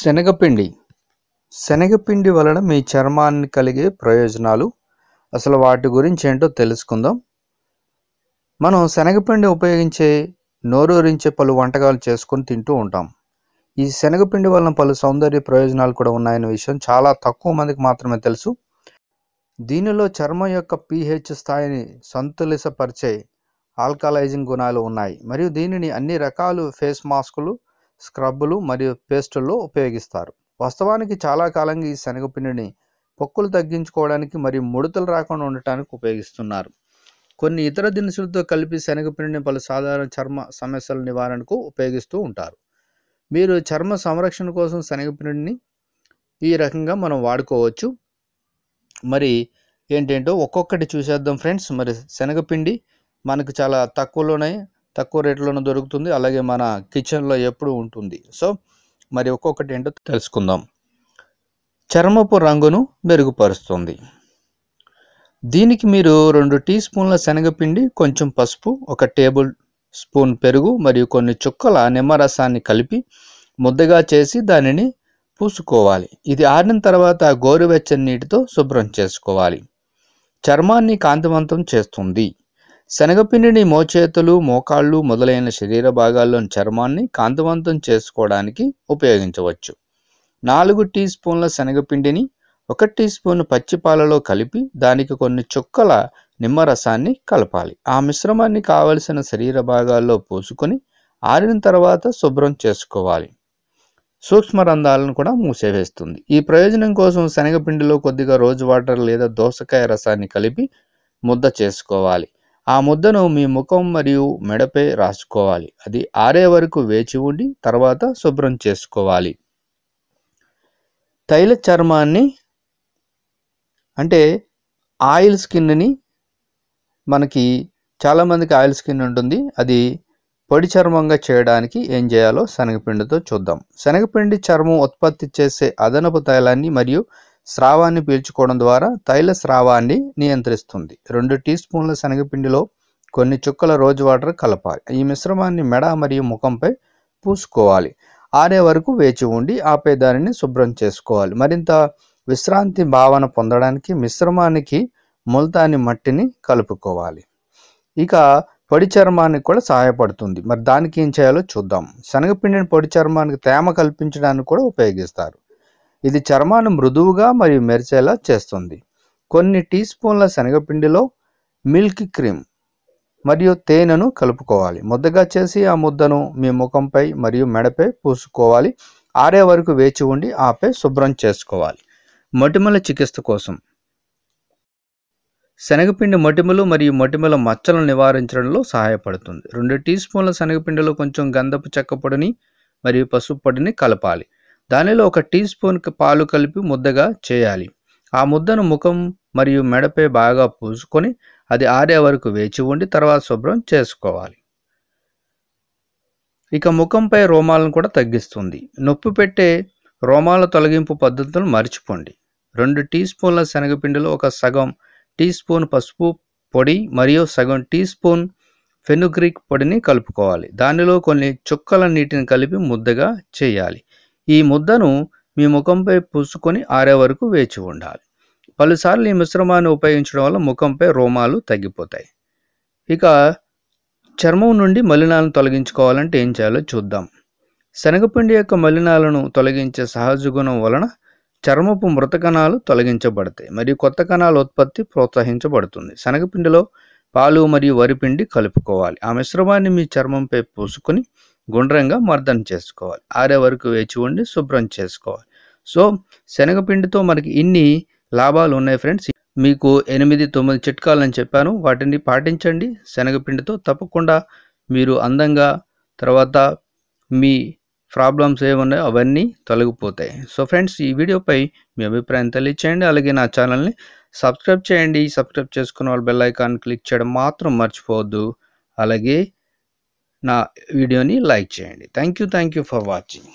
శనగపిండి. శనగపిండి వలన మీ చర్మాన్ని కలిగే ప్రయోజనాలు అసలు వాటి గురించి ఏంటో తెలుసుకుందాం. మనం శనగపిండి ఉపయోగించే నోరూరించే పలు వంటకాలు చేసుకొని తింటూ ఉంటాం. ఈ శనగపిండి వలన పలు సౌందర్య ప్రయోజనాలు కూడా ఉన్నాయనే విషయం చాలా తక్కువ మందికి మాత్రమే తెలుసు. దీనిలో చర్మం యొక్క పీహెచ్ స్థాయిని సంతులితపరిచే ఆల్కలైజింగ్ గుణాలు ఉన్నాయి. మరియు దీనిని అన్ని రకాలు ఫేస్ మాస్కులు స్క్రబ్బులు మరియు పేస్టుల్లో ఉపయోగిస్తారు. వాస్తవానికి చాలా కాలంగా ఈ శనగపిండిని పొక్కులు తగ్గించుకోవడానికి మరియు ముడతలు రాకుండా ఉండటానికి ఉపయోగిస్తున్నారు. కొన్ని ఇతర దినుసులతో కలిపి శనగపిండిని పలు సాధారణ చర్మ సమస్యల నివారణకు ఉపయోగిస్తూ ఉంటారు. మీరు చర్మ సంరక్షణ కోసం శనగపిండిని ఈ రకంగా మనం వాడుకోవచ్చు. మరి ఏంటేంటో ఒక్కొక్కటి చూసేద్దాం ఫ్రెండ్స్. మరి శనగపిండి మనకు చాలా తక్కువలోనే తక్కువ రేట్లోనే దొరుకుతుంది. అలాగే మన కిచెన్లో ఎప్పుడు ఉంటుంది. సో మరి ఒక్కొక్కటి ఏంటో తెలుసుకుందాం. చర్మపు రంగును మెరుగుపరుస్తుంది. దీనికి మీరు రెండు టీ స్పూన్ల శనగపిండి కొంచెం పసుపు ఒక టేబుల్ స్పూన్ పెరుగు మరియు కొన్ని చుక్కల నిమ్మరసాన్ని కలిపి ముద్దగా చేసి దానిని పూసుకోవాలి. ఇది ఆరిన తర్వాత గోరువెచ్చని నీటితో శుభ్రం చేసుకోవాలి. చర్మాన్ని కాంతివంతం చేస్తుంది. శనగపిండిని మోచేతులు మోకాళ్ళు మొదలైన శరీర భాగాల్లోని చర్మాన్ని కాంతివంతం చేసుకోవడానికి ఉపయోగించవచ్చు. నాలుగు టీ స్పూన్ల శనగపిండిని ఒక టీ స్పూన్ పచ్చిపాలలో కలిపి దానికి కొన్ని చుక్కల నిమ్మరసాన్ని కలపాలి. ఆ మిశ్రమాన్ని కావలసిన శరీర భాగాల్లో పోసుకొని ఆరిన తర్వాత శుభ్రం చేసుకోవాలి. సూక్ష్మ రంధ్రాలను కూడా మూసేవేస్తుంది. ఈ ప్రయోజనం కోసం శనగపిండిలో కొద్దిగా రోజ్ వాటర్ లేదా దోసకాయ రసాన్ని కలిపి ముద్ద చేసుకోవాలి. ఆ ముద్దను మీ ముఖం మరియు మెడపై రాసుకోవాలి. అది ఆరే వరకు వేచి ఉండి తర్వాత శుభ్రం చేసుకోవాలి. తైల చర్మాన్ని అంటే ఆయిల్ స్కిన్ని మనకి చాలామందికి ఆయిల్ స్కిన్ ఉంటుంది. అది పొడి చర్మంగా చేయడానికి ఏం చేయాలో శనగపిండితో చూద్దాం. శనగపిండి చర్మం ఉత్పత్తి చేసే అదనపు తైలాన్ని మరియు స్రావాన్ని పీల్చుకోవడం ద్వారా తైల స్రావాన్ని నియంత్రిస్తుంది. రెండు టీ స్పూన్ల శనగపిండిలో కొన్ని చుక్కల రోజ్ వాటర్ కలపాలి. ఈ మిశ్రమాన్ని మెడ మరియు ముఖంపై పూసుకోవాలి. ఆరే వరకు వేచి ఉండి ఆపై దానిని శుభ్రం చేసుకోవాలి. మరింత విశ్రాంతి భావన పొందడానికి మిశ్రమానికి ముల్తాని మట్టిని కలుపుకోవాలి. ఇక పొడి చర్మానికి కూడా సహాయపడుతుంది. మరి దానికి ఏం చేయాలో చూద్దాం. శనగపిండిని పొడి చర్మానికి తేమ కల్పించడానికి కూడా ఉపయోగిస్తారు. ఇది చర్మాన్ని మృదువుగా మరియు మెరిచేలా చేస్తుంది. కొన్ని టీ స్పూన్ల శనగపిండిలో మిల్క్ క్రీమ్ మరియు తేనెను కలుపుకోవాలి. ముద్దగా చేసి ఆ ముద్దను మీ ముఖంపై మరియు మెడపై పూసుకోవాలి. ఆరే వరకు వేచి ఉండి ఆపై శుభ్రం చేసుకోవాలి. మొటిమల చికిత్స కోసం. శనగపిండి మొటిమలు మరియు మొటిమల మచ్చలను నివారించడంలో సహాయపడుతుంది. రెండు టీ స్పూన్ల శనగపిండిలో కొంచెం గంధపు చెక్క పొడిని మరియు పసుపు పొడిని కలపాలి. దానిలో ఒక టీ స్పూన్ పాలు కలిపి ముద్దగా చేయాలి. ఆ ముద్దను ముఖం మరియు మెడపై బాగా పూసుకొని అది ఆరే వరకు వేచి ఉండి తర్వాత శుభ్రం చేసుకోవాలి. ఇక ముఖంపై రోమాలను కూడా తగ్గిస్తుంది. నొప్పి పెట్టే రోమాల తొలగింపు పద్ధతులను మర్చిపోండి. రెండు టీ స్పూన్ల శనగపిండిలో ఒక సగం టీ స్పూన్ పసుపు పొడి మరియు సగం టీ స్పూన్ ఫెనుగ్రిక్ పొడిని కలుపుకోవాలి. దానిలో కొన్ని చుక్కల నీటిని కలిపి ముద్దగా చేయాలి. ఈ ముద్దను మీ ముఖంపై పూసుకొని ఆరే వరకు వేచి ఉండాలి. పలుసార్లు ఈ మిశ్రమాన్ని ఉపయోగించడం వల్ల ముఖంపై రోమాలు తగ్గిపోతాయి. ఇక చర్మం నుండి మలినాలను తొలగించుకోవాలంటే ఏం చేయాలో చూద్దాం. శనగపిండి యొక్క మలినాలను తొలగించే సహజ గుణం వలన చర్మపు మృత కణాలు తొలగించబడతాయి. మరియు కొత్త కణాల ఉత్పత్తి ప్రోత్సహించబడుతుంది. శనగపిండిలో పాలు మరియు వరిపిండి కలుపుకోవాలి. ఆ మిశ్రమాన్ని మీ చర్మంపై పూసుకొని గుండ్రంగా మర్దన చేసుకోవాలి. ఆరే వరకు వేచి ఉండి శుభ్రం చేసుకోవాలి. సో శనగపిండితో మనకి ఇన్ని లాభాలు ఉన్నాయి ఫ్రెండ్స్. మీకు ఎనిమిది తొమ్మిది చిట్కాలు అని చెప్పాను. వాటిని పాటించండి. శనగపిండితో తప్పకుండా మీరు అందంగా తర్వాత మీ ప్రాబ్లమ్స్ ఏమున్నాయో అవన్నీ తొలగిపోతాయి. సో ఫ్రెండ్స్ ఈ వీడియోపై మీ అభిప్రాయం తెలియచేయండి. అలాగే నా ఛానల్ని సబ్స్క్రైబ్ చేయండి. సబ్స్క్రైబ్ చేసుకున్న వాళ్ళు బెల్ ఐకాన్ క్లిక్ చేయడం మాత్రం మర్చిపోవద్దు. అలాగే నా వీడియోని లైక్ చేయండి. Thank you thank you for watching